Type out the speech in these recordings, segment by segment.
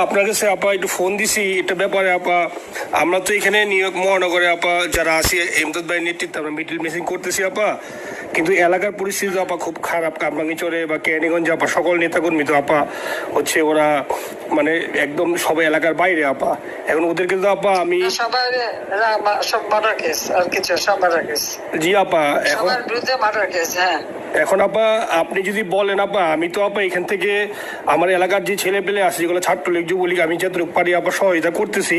আপনার কাছে আপা একটু ফোন দিছি, এটা ব্যাপারে আপা, আমরা তো এখানে নিউ ইয়র্ক মহানগরে আপা যারা আছি, এমদাদ ভাই নেতৃত্বে আমরা মিডিল মিসিং করতেছি আপা। কিন্তু এলাকার পরিস্থিতি আপা খুব খারাপ। কামরাঙ্গিচরে বা ক্যানিগঞ্জে আপা সকল নেতাকর্মী তো আপা হচ্ছে ওরা মানে একদম সবাই এলাকার বাইরে আপা। এখন ওদেরকে তো আপা আমি জি আপা এখন হ্যাঁ। এখন আপা আপনি যদি বলেন আপা আমি তো আপা এখান থেকে আমার এলাকার যে ছেলে পেলে আছে যেগুলো ছাত্রলীগ যুবলীগ আমি যতটুকু পারি আপা সহযোগিতা করতেছি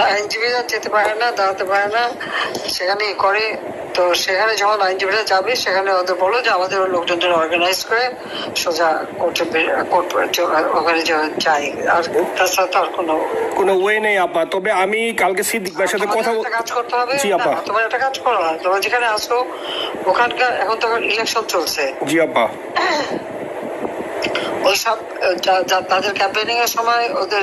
আইনজীবীরা যেতে পারে না দাঁড়াতে পারে না সেখানে করে। তো সেখানে যখন আইনজীবীরা যাবে সেখানে ওদের বলো যে আমাদের লোকজনদের অর্গানাইজ করে সোজা কোর্টে কোর্ট ওখানে যাই। আর তাছাড়া তো আর কোনো কোনো ওয়ে নেই আপা। তবে আমি কালকে সিদ্দিক ভাইয়ের সাথে কথা কাজ করতে হবে। জি আপা। তোমার একটা কাজ করো তোমার যেখানে আসো ওখানকার এখন তো ইলেকশন চলছে। জি আপা। ওই সব আহ, যা- যা- তাদের ক্যাম্পেনিং এর সময় ওদের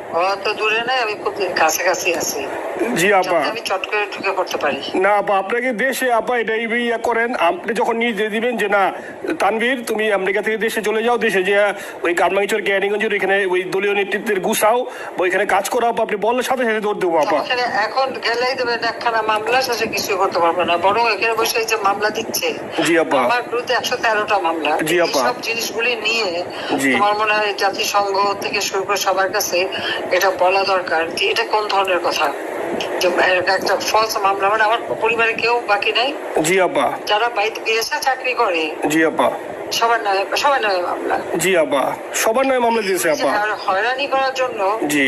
অত অত দূরে নাই আমি খুব কাছাকাছি আছি জি আপা আমি চট করে ঢুকে পড়তে পারি না আপা আপনাকে দেশে আপা এটা ইয়া করেন আপনি যখন নিজে দিবেন যে না তানভীর তুমি আমেরিকা থেকে দেশে চলে যাও দেশে যে ওই কারমাঙ্গিচর ক্যারিগঞ্জের ওইখানে ওই দলীয় নেতৃত্বের গুছাও ওইখানে কাজ করো আপা আপনি বললে সাথে সাথে দৌড় দেবো আপা এখন গেলেই দেবেন একখানা মামলা শেষে কিছু করতে পারবে না বরং এখানে বসে যে মামলা দিচ্ছে জি আপা। আমার বিরুদ্ধে একশো তেরোটা মামলা জি আপা। সব জিনিসগুলি নিয়ে জি। তোমার মনে হয় জাতিসংঘ থেকে শুরু করে সবার কাছে এটা বলা দরকার যে এটা কোন ধরনের কথা? যে একটা ফলস মামলা মানে আমার পরিবারে কেউ বাকি নাই? জি আপা যারা বাইরে বিদেশে চাকরি করে? জি আপা সবার নামে সবার নামে মামলা। জি আপা সবার নয় মামলা দিয়েছে আপা আর হয়রানি করার জন্য জি।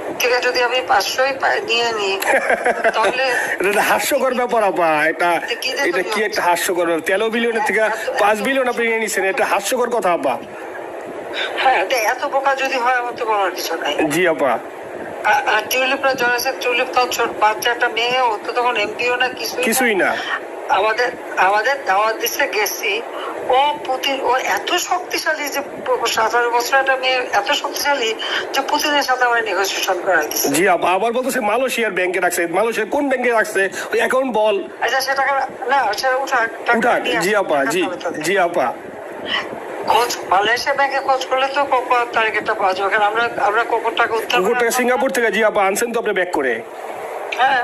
থেকে যদি আমি পাঁচশোই নিয়ে নিই তাহলে এটা হাস্যকর ব্যাপার আপা। এটা এটা কি একটা হাস্যকর তেরো বিলিয়নের থেকে পাঁচ বিলিয়ন আপনি নিয়ে নিচ্ছেন এটা হাস্যকর কথা আপা। হ্যাঁ এত বোকা যদি হয় আমার তো বলার কিছু নাই। জি আপা। আর- টিউলিপরা টিউলিপ ছোট বাচ্চা একটা মেয়ে ও তো তখন এমপিও না কিছুই। কিছুই না। আমাদের আমাদের দাওয়াত দিচ্ছে গেছি। ও পুতিন ও এত শক্তিশালী যে বছর একটা মেয়ে এত শক্তিশালী যে পুতিনের সাথে আমার নেগোসিয়েশন দিচ্ছে জি আবার বলতেছে মালয়েশিয়ার ব্যাংকে রাখছে। মালয়েশিয়ার কোন ব্যাংকে রাখছে? ওই অ্যাকাউন্ট বল। আচ্ছা সে টাকা না সেটা উঠাক উঠাক জি আপা জি জি আপা। খোঁজ মালয়েশিয়া ব্যাংকে খোঁজ করলে তো কোকো তারিখটা পাওয়া যাবে। আমরা আমরা কোকোর টাকা উদ্ধার করে টাকা সিঙ্গাপুর থেকে জি আপা আনছেন তো আপনি ব্যাক করে। হ্যাঁ।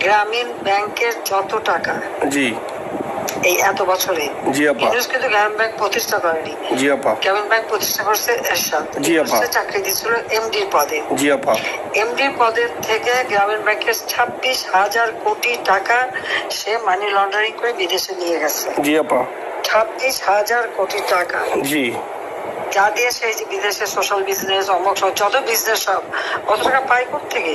গ্রামীণ ব্যাংকের যত টাকা জি। এই এত বছরে জি, আপা। ইউনুস কিন্তু গ্রামীণ ব্যাংক প্রতিষ্ঠা করেনি। জি আপা। গ্রামীণ ব্যাংক প্রতিষ্ঠা করছে এরশাদ। জি, আপা। চাকরি দিচ্ছিল এমডির পদে। জি আপা। পদের থেকে গ্রামীণ ব্যাংকের ছাব্বিশ হাজার কোটি টাকা সে মানি লন্ডারিং করে বিদেশে নিয়ে গেছে। জি আপা। ছাব্বিশ হাজার কোটি টাকা। জি। যা দিয়ে সেই বিদেশে সোশ্যাল বিজনেস অমক যত বিজনেস সব কত টাকা পাই থেকে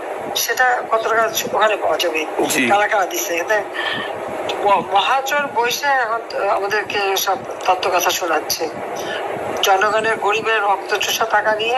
সেটা কতটা ওখানে পাওয়া যাবে। কারা কারা দিচ্ছে এতে ম- মহাচর বৈশে এখন আমাদেরকে সব তত্ত্ব কথা শোনাচ্ছে। জনগণের গরিবের রক্ত চুষা টাকা নিয়ে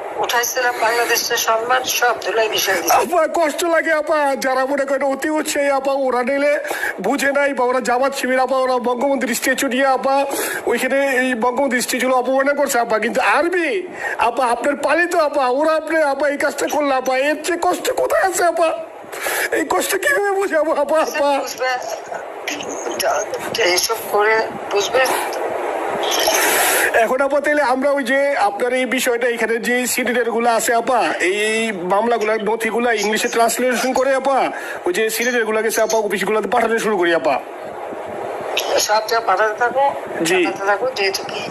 উঠাইছিলাম বাংলাদেশের সম্মান সব ধুলাই মিশাই আপা কষ্ট লাগে আপা যারা মনে করেন অতি উৎসাহী আপা ওরা নিলে বুঝে নাই বা ওরা জামাত শিবির আপা ওরা বঙ্গবন্ধুর স্ট্যাচু নিয়ে আপা ওইখানে এই বঙ্গবন্ধুর করছে আপা কিন্তু আরবি আপা আপনার পালিত আপা ওরা আপনি আপা এই কাজটা করলে আপা এর চেয়ে কষ্ট কোথায় আছে আপা এই কষ্ট কীভাবে বুঝাবো আপা আপা এইসব করে বুঝবে এখন আপা তাহলে আমরা ওই যে আপনার এই বিষয়টা এখানে যে সিলিন্ডারগুলো আছে আপা এই মামলাগুলো নথিগুলো ইংলিশে ট্রান্সলেশন করে আপা ওই যে সিলিন্ডারগুলো গেছে আপা অফিস গুলোতে পাঠানো শুরু করি আপা। পাঠাতে থাকো জি। পাঠাতে থাকো যেহেতু কি?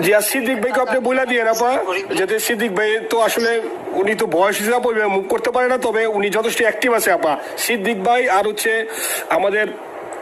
জি আর সিদ্দিক ভাইকে আপনি বলে দিয়ে আপা যাতে সিদ্দিক ভাই তো আসলে উনি তো বয়স হিসাবে মুভ করতে পারে না তবে উনি যথেষ্ট অ্যাক্টিভ আছে আপা। সিদ্দিক ভাই আর হচ্ছে আমাদের